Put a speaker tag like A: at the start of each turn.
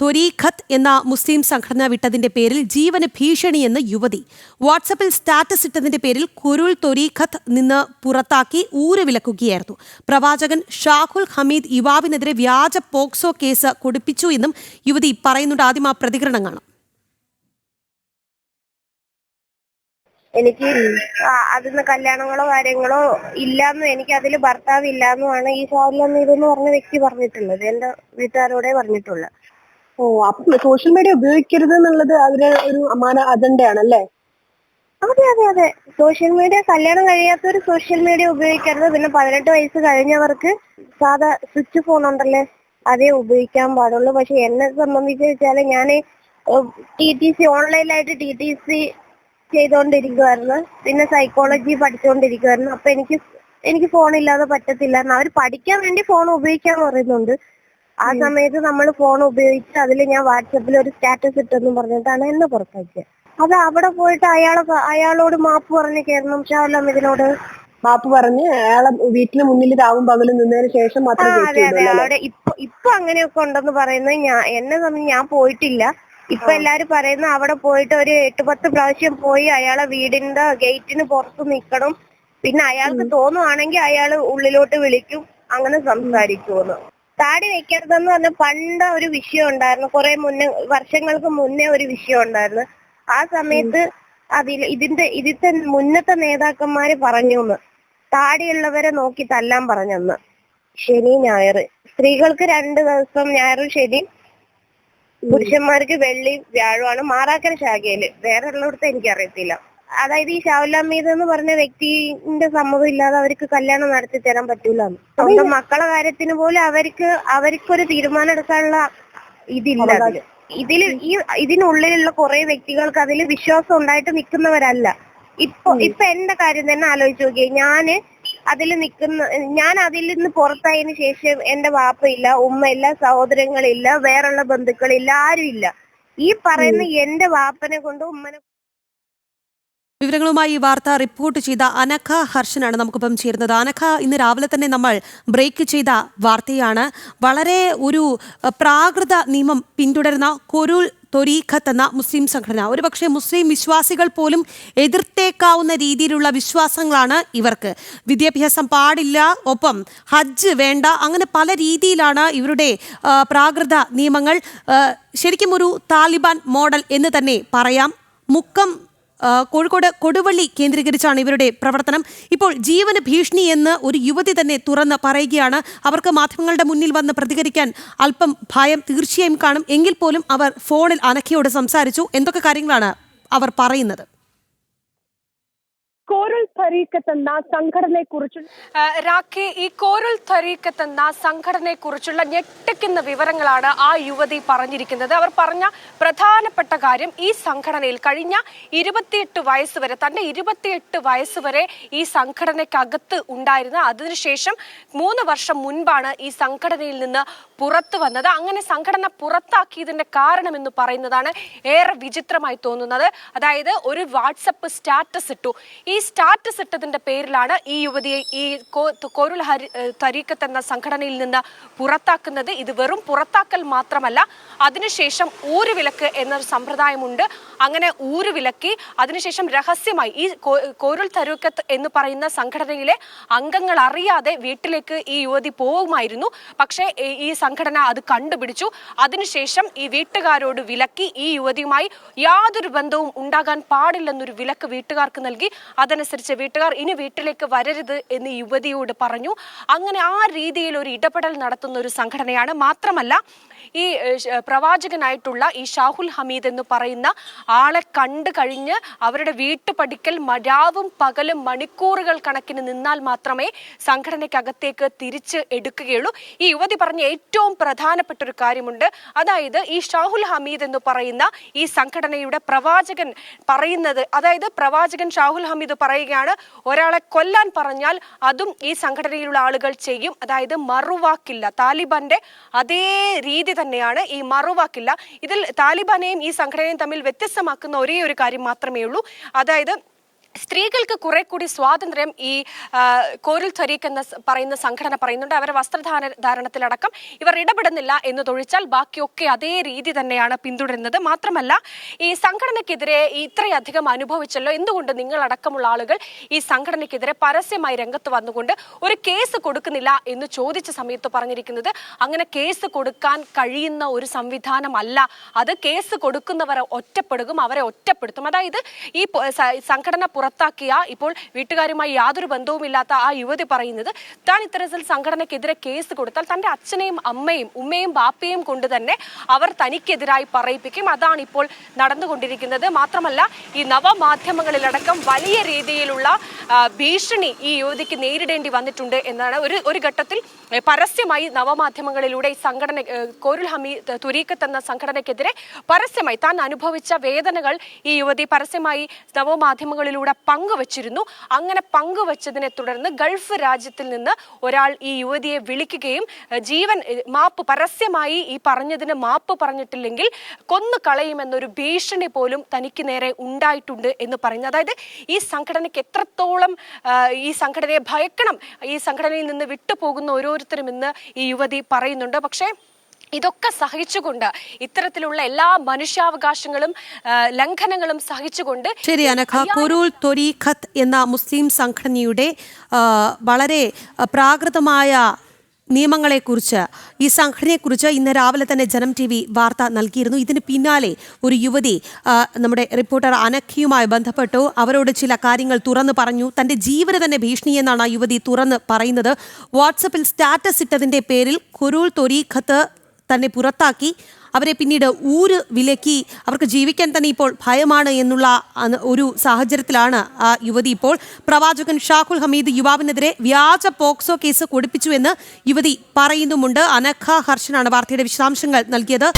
A: ത്വരീഖത്ത് എന്ന മുസ്ലിം സംഘടന വിട്ടതിന്റെ പേരിൽ ജീവന് ഭീഷണിയെന്ന് യുവതി വാട്സപ്പിൽ സ്റ്റാറ്റസ് ഇട്ടതിന്റെ പേരിൽ കുരുൾ ത്വരീഖത്ത് നിന്ന് പുറത്താക്കി ഊര് വിലക്കുകയായിരുന്നു. പ്രവാചകൻ ഷാഹുൽ ഹമീദ് യുവാവിനെതിരെ വ്യാജ പോക്സോ കേസ് കൊടുപ്പിച്ചു എന്നും യുവതി പറയുന്നുണ്ട്. ആദ്യം ആ പ്രതികരണം കാണാം.
B: എനിക്ക് ആ, അതിന്ന് കല്യാണങ്ങളോ കാര്യങ്ങളോ ഇല്ലാന്നും എനിക്ക് അതിൽ ഭർത്താവ് ഇല്ലാന്നുമാണ് ഈ ഷാഹുൽ ഇതെന്ന് പറഞ്ഞ വ്യക്തി പറഞ്ഞിട്ടുള്ളത്. എന്റെ വീട്ടുകാരോടെ പറഞ്ഞിട്ടുള്ളത്
C: ഓ അപ്പൊ സോഷ്യൽ മീഡിയ ഉപയോഗിക്കരുത് എന്നുള്ളത് അവർ ഒരു അമാന അജണ്ടയാണല്ലേ
B: അതെ അതെ അതെ. സോഷ്യൽ മീഡിയ കല്യാണം കഴിയാത്തവർ സോഷ്യൽ മീഡിയ ഉപയോഗിക്കരുത്. പിന്നെ പതിനെട്ട് വയസ്സ് കഴിഞ്ഞവർക്ക് സാധാ സ്വിച്ച് ഫോൺ ഉണ്ടല്ലേ അതേ ഉപയോഗിക്കാൻ പാടുള്ളൂ. പക്ഷെ എന്നെ സംബന്ധിച്ച് വെച്ചാൽ ഞാൻ ടി ടി സി ഓൺലൈനായിട്ട് ടി ടി സി ചെയ്തുകൊണ്ടിരിക്കുവായിരുന്നു പിന്നെ സൈക്കോളജി പഠിച്ചുകൊണ്ടിരിക്കുവായിരുന്നു അപ്പൊ എനിക്ക് എനിക്ക് ഫോൺ ഇല്ലാതെ പറ്റത്തില്ല അവർ പഠിക്കാൻ വേണ്ടി ഫോൺ ഉപയോഗിക്കാൻ പറയുന്നുണ്ട്. ആ സമയത്ത് നമ്മൾ ഫോൺ ഉപയോഗിച്ച് അതിൽ ഞാൻ വാട്സപ്പിൽ ഒരു സ്റ്റാറ്റസ് ഇട്ടെന്നും പറഞ്ഞിട്ടാണ് എന്നെ പുറത്താക്കിയത് അത് അവിടെ പോയിട്ട് അയാളെ അയാളോട് മാപ്പ് പറഞ്ഞു കയറണം ഷാവുല്ലാം ഇതിനോട്?
C: മാപ്പ് പറഞ്ഞ് അയാളെ വീട്ടിന് മുന്നിൽ രാവും പകലും നിന്നതിന് ശേഷം മാത്രം
B: അതെ അതെ. അവിടെ ഇപ്പൊ ഇപ്പൊ അങ്ങനെയൊക്കെ ഉണ്ടെന്ന് പറയുന്നത് ഞാൻ എന്നെ സംബന്ധിച്ച് ഞാൻ പോയിട്ടില്ല. ഇപ്പൊ എല്ലാരും പറയുന്ന അവിടെ പോയിട്ട് ഒരു എട്ട് പത്ത് പ്രാവശ്യം പോയി അയാളെ വീടിന്റെ ഗേറ്റിന് പുറത്ത് നിക്കണം. പിന്നെ അയാൾക്ക് തോന്നുവാണെങ്കിൽ അയാൾ ഉള്ളിലോട്ട് വിളിക്കും. അങ്ങനെ സംസാരിക്കുമെന്ന് താടി വെക്കരുതെന്ന് പറഞ്ഞ പണ്ട് ഒരു വിഷയം ഉണ്ടായിരുന്നു. കുറെ മുന്നേ വർഷങ്ങൾക്ക് മുന്നേ ഒരു വിഷയം ഉണ്ടായിരുന്നു. ആ സമയത്ത് അതിൽ ഇതിന്റെ ഇതിന്റെ മുന്നത്തെ നേതാക്കന്മാര് പറഞ്ഞു താടിയുള്ളവരെ നോക്കി തല്ലാൻ പറഞ്ഞെന്ന്. ശനി ഞായർ സ്ത്രീകൾക്ക് രണ്ട് ദിവസം ഞായറും ശനി. പുരുഷന്മാർക്ക് വെള്ളി വ്യാഴമാണ്. മാറാക്കര ശാഖയിൽ. വേറെ ഉള്ളിടത്ത് എനിക്കറിയത്തില്ല. അതായത് ഈ ഷാവുല്ലാമീദ് എന്ന് പറഞ്ഞ വ്യക്തിന്റെ സമ്മതം ഇല്ലാതെ അവർക്ക് കല്യാണം നടത്തി തരാൻ പറ്റൂല. സ്വന്തം മക്കളെ കാര്യത്തിന് പോലും അവർക്ക് അവർക്കൊരു തീരുമാനം എടുക്കാനുള്ള ഇതില്ല അതിൽ ഇതിൽ ഈ ഇതിനുള്ളിലുള്ള കുറെ വ്യക്തികൾക്ക് അതിൽ വിശ്വാസം ഉണ്ടായിട്ട് നിൽക്കുന്നവരല്ല. ഇപ്പൊ ഇപ്പൊ എന്റെ കാര്യം തന്നെ ആലോചിച്ച് നോക്കിയേ. ഞാൻ അതിൽ നിൽക്കുന്ന ഞാൻ അതിൽ നിന്ന് പുറത്തായതിനു ശേഷം എന്റെ വാപ്പയില്ല ഉമ്മയില്ല സഹോദരങ്ങളില്ല വേറുള്ള ബന്ധുക്കളില്ല ആരും ഇല്ല ഈ പറയുന്ന എന്റെ വാപ്പനെ കൊണ്ട് ഉമ്മനെ
A: വിവരങ്ങളുമായി ഈ വാർത്ത റിപ്പോർട്ട് ചെയ്ത അനഖ ഹർഷനാണ് നമുക്കിപ്പം ചേരുന്നത്. അനഖ ഇന്ന് രാവിലെ തന്നെ നമ്മൾ ബ്രേക്ക് ചെയ്ത വാർത്തയാണ്. വളരെ ഒരു പ്രാകൃത നിയമം പിന്തുടരുന്ന കൊരുൾ തൊരീഖത്ത് എന്ന മുസ്ലിം സംഘടന. ഒരുപക്ഷെ മുസ്ലിം വിശ്വാസികൾ പോലും എതിർത്തേക്കാവുന്ന രീതിയിലുള്ള വിശ്വാസങ്ങളാണ് ഇവർക്ക്. വിദ്യാഭ്യാസം പാടില്ല ഒപ്പം ഹജ്ജ് വേണ്ട അങ്ങനെ പല രീതിയിലാണ് ഇവരുടെ പ്രാകൃത നിയമങ്ങൾ. ശരിക്കും ഒരു താലിബാൻ മോഡൽ എന്ന് തന്നെ പറയാം. മുക്കം കോഴിക്കോട് കൊടുവള്ളി കേന്ദ്രീകരിച്ചാണ് ഇവരുടെ പ്രവർത്തനം. ഇപ്പോൾ ജീവന ഭീഷണി എന്ന് ഒരു യുവതി തന്നെ തുറന്ന് പറയുകയാണ്. അവർക്ക് മാധ്യമങ്ങളുടെ മുന്നിൽ വന്ന് പ്രതികരിക്കാൻ അല്പം ഭയം തീർച്ചയായും കാണും. എങ്കിൽ പോലും അവർ ഫോണിൽ അനഖയോട് സംസാരിച്ചു. എന്തൊക്കെ കാര്യങ്ങളാണ് അവർ പറയുന്നത്?
C: കോരൽ തരീക്കത്ത് എന്ന സംഘടനയെ കുറിച്ചുള്ള
D: രാഖി ഈ കോരൽ തരീക്കത്ത് എന്ന സംഘടനയെ കുറിച്ചുള്ള ഞെട്ടിക്കുന്ന വിവരങ്ങളാണ് ആ യുവതി പറഞ്ഞിരിക്കുന്നത്. അവർ പറഞ്ഞ പ്രധാനപ്പെട്ട കാര്യം ഈ സംഘടനയിൽ കഴിഞ്ഞ ഇരുപത്തിയെട്ട് വയസ്സ് വരെ തന്റെ ഇരുപത്തിയെട്ട് വയസ്സ് വരെ ഈ സംഘടനയ്ക്കകത്ത് ഉണ്ടായിരുന്ന അതിനുശേഷം മൂന്ന് വർഷം മുൻപാണ് ഈ സംഘടനയിൽ നിന്ന് പുറത്തു വന്നത്. അങ്ങനെ സംഘടന പുറത്താക്കിയതിന്റെ കാരണം എന്ന് പറയുന്നതാണ് ഏറെ വിചിത്രമായി തോന്നുന്നത്. അതായത് ഒരു വാട്സപ്പ് സ്റ്റാറ്റസ് ഇട്ടു. ഈ സ്റ്റാറ്റസ് ഇട്ടതിന്റെ പേരിലാണ് ഈ യുവതിയെ ഈ കോരുൽ ഹരി തരീക്കത്ത് എന്ന സംഘടനയിൽ നിന്ന് പുറത്താക്കുന്നത്. ഇത് വെറും പുറത്താക്കൽ മാത്രമല്ല അതിനുശേഷം ഊരുവിലക്ക് എന്നൊരു സമ്പ്രദായമുണ്ട്. അങ്ങനെ ഊരുവിലക്കി അതിനുശേഷം രഹസ്യമായി ഈ കോരുൾ തരൂക്കത്ത് എന്ന് പറയുന്ന സംഘടനയിലെ അംഗങ്ങൾ അറിയാതെ വീട്ടിലേക്ക് ഈ യുവതി പോകുമായിരുന്നു പക്ഷേ ഈ സംഘടന അത് കണ്ടുപിടിച്ചു. അതിനുശേഷം ഈ വീട്ടുകാരോട് വിലക്കി ഈ യുവതിയുമായി യാതൊരു ബന്ധവും ഉണ്ടാകാൻ പാടില്ലെന്നൊരു വിലക്ക് വീട്ടുകാർക്ക് നൽകി. അതനുസരിച്ച് വീട്ടുകാർ ഇനി വീട്ടിലേക്ക് വരരുത് എന്ന് യുവതിയോട് പറഞ്ഞു. അങ്ങനെ ആ രീതിയിൽ ഒരു ഇടപെടൽ നടത്തുന്ന ഒരു സംഘടനയാണ്. മാത്രമല്ല ഈ പ്രവാചകനായിട്ടുള്ള ഈ ഷാഹുൽ ഹമീദ് എന്ന് പറയുന്ന ആളെ കണ്ടു കഴിഞ്ഞ് അവരുടെ വീട്ടുപടിക്കൽ മരാവും രാവും പകലും മണിക്കൂറുകൾ കണക്കിന് നിന്നാൽ മാത്രമേ സംഘടനയ്ക്കകത്തേക്ക് തിരിച്ച് എടുക്കുകയുള്ളൂ. ഈ യുവതി പറഞ്ഞ ഏറ്റവും പ്രധാനപ്പെട്ട ഒരു കാര്യമുണ്ട്. അതായത് ഈ ഷാഹുൽ ഹമീദ് എന്ന് പറയുന്ന ഈ സംഘടനയുടെ പ്രവാചകൻ പറയുന്നത് അതായത് പ്രവാചകൻ ഷാഹുൽ ഹമീദ് പറയുകയാണ് ഒരാളെ കൊല്ലാൻ പറഞ്ഞാൽ അതും ഈ സംഘടനയിലുള്ള ആളുകൾ ചെയ്യും. അതായത് മറുവാക്കില്ല. താലിബാന്റെ അതേ രീതി തന്നെയാണ് ഈ മറുവാക്കില്ല ഇതിൽ താലിബാനെയും ഈ സംഘടനയും തമ്മിൽ വ്യത്യസ്തമാക്കുന്ന ഒരേ ഒരു കാര്യം മാത്രമേ ഉള്ളൂ അതായത് സ്ത്രീകൾക്ക് കുറെ കൂടി സ്വാതന്ത്ര്യം ഈ കോരിൽ ത്വരീഖ് എന്ന പറയുന്ന സംഘടന പറയുന്നുണ്ട്. അവരെ വസ്ത്രധാര ധാരണത്തിലടക്കം ഇവർ ഇടപെടുന്നില്ല എന്നതൊഴിച്ചാൽ ബാക്കിയൊക്കെ അതേ രീതി തന്നെയാണ് പിന്തുടരുന്നത്. മാത്രമല്ല ഈ സംഘടനയ്ക്കെതിരെ ഇത്രയധികം അനുഭവിച്ചല്ലോ. എന്തുകൊണ്ട് നിങ്ങളടക്കമുള്ള ആളുകൾ ഈ സംഘടനയ്ക്കെതിരെ പരസ്യമായി രംഗത്ത് വന്നുകൊണ്ട് ഒരു കേസ് കൊടുക്കുന്നില്ല എന്ന് ചോദിച്ച സമയത്ത് പറഞ്ഞിരിക്കുന്നത്? അങ്ങനെ കേസ് കൊടുക്കാൻ കഴിയുന്ന ഒരു സംവിധാനമല്ല. അത് കേസ് കൊടുക്കുന്നവരെ ഒറ്റപ്പെടും അവരെ ഒറ്റപ്പെടുത്തും. അതായത് ഈ സംഘടന പുറത്താക്കിയ ഇപ്പോൾ വീട്ടുകാരുമായി യാതൊരു ബന്ധവുമില്ലാത്ത ആ യുവതി പറയുന്നത് താൻ ഇത്തരത്തിൽ സംഘടനയ്ക്കെതിരെ കേസ് കൊടുത്താൽ തന്റെ അച്ഛനെയും അമ്മയും ഉമ്മയും ബാപ്പയും കൊണ്ട് തന്നെ അവർ തനിക്കെതിരായി പറയിപ്പിക്കും. അതാണ് ഇപ്പോൾ നടന്നുകൊണ്ടിരിക്കുന്നത്. മാത്രമല്ല ഈ നവമാധ്യമങ്ങളിലടക്കം വലിയ രീതിയിലുള്ള ഭീഷണി ഈ യുവതിക്ക് നേരിടേണ്ടി വന്നിട്ടുണ്ട് എന്നാണ് ഒരു ഒരു ഘട്ടത്തിൽ പരസ്യമായി നവമാധ്യമങ്ങളിലൂടെ ഈ സംഘടന കോരുൽ ഹമീ തുരീക്കത്ത് എന്ന സംഘടനയ്ക്കെതിരെ പരസ്യമായി താൻ അനുഭവിച്ച വേദനകൾ ഈ യുവതി പരസ്യമായി നവമാധ്യമങ്ങളിലൂടെ പങ്കുവച്ചിരുന്നു. അങ്ങനെ പങ്കുവച്ചതിനെ തുടർന്ന് ഗൾഫ് രാജ്യത്തിൽ നിന്ന് ഒരാൾ ഈ യുവതിയെ വിളിക്കുകയും ജീവൻ മാപ്പ് പരസ്യമായി ഈ പറഞ്ഞതിന് മാപ്പ് പറഞ്ഞിട്ടില്ലെങ്കിൽ കൊന്നു കളയുമെന്നൊരു ഭീഷണി പോലും തനിക്ക് നേരെ ഉണ്ടായിട്ടുണ്ട് എന്ന് പറയുന്നു അതായത് ഈ സംഘടനയ്ക്ക് എത്രത്തോളം ഈ സംഘടനയെ ഭയക്കണം ഈ സംഘടനയിൽ നിന്ന് വിട്ടുപോകുന്ന ഓരോരുത്തരും ഇന്ന് ഈ യുവതി പറയുന്നുണ്ട്. പക്ഷേ ഇതൊക്കെ സഹിച്ചുകൊണ്ട് ഇത്തരത്തിലുള്ള എല്ലാ മനുഷ്യാവകാശങ്ങളും ലംഘനങ്ങളും സഹിച്ചുകൊണ്ട്
A: ശരി അനഖ കുരുൾ തൊരീഖത്ത് എന്ന മുസ്ലിം സംഘടനയുടെ വളരെ പ്രാകൃതമായ നിയമങ്ങളെക്കുറിച്ച് ഈ സംഘടനയെക്കുറിച്ച് ഇന്ന് രാവിലെ തന്നെ ജനം ടി വി വാർത്ത നൽകിയിരുന്നു. ഇതിന് പിന്നാലെ ഒരു യുവതി നമ്മുടെ റിപ്പോർട്ടർ അനഖിയുമായി ബന്ധപ്പെട്ടു. അവരോട് ചില കാര്യങ്ങൾ തുറന്നു പറഞ്ഞു. തന്റെ ജീവന് തന്നെ ഭീഷണിയെന്നാണ് ആ യുവതി തുറന്ന് പറയുന്നത്. വാട്സപ്പിൽ സ്റ്റാറ്റസ് ഇട്ടതിന്റെ പേരിൽ കുരുൾ തൊരീഖത്ത് തന്നെ പുറത്താക്കി. അവരെ പിന്നീട് ഊര് വിലക്കി. അവർക്ക് ജീവിക്കാൻ തന്നെ ഇപ്പോൾ ഭയമാണ് എന്നുള്ള ഒരു സാഹചര്യത്തിലാണ് ആ യുവതി ഇപ്പോൾ. പ്രവാചകൻ ഷാഹുൽ ഹമീദ് യുവാവിനെതിരെ വ്യാജ പോക്സോ കേസ് കൊടുപ്പിച്ചു എന്ന് യുവതി പറയുന്നുമുണ്ട്. അനഖ ഹർഷനാണ് വാർത്തയുടെ വിശദാംശങ്ങൾ നൽകിയത്.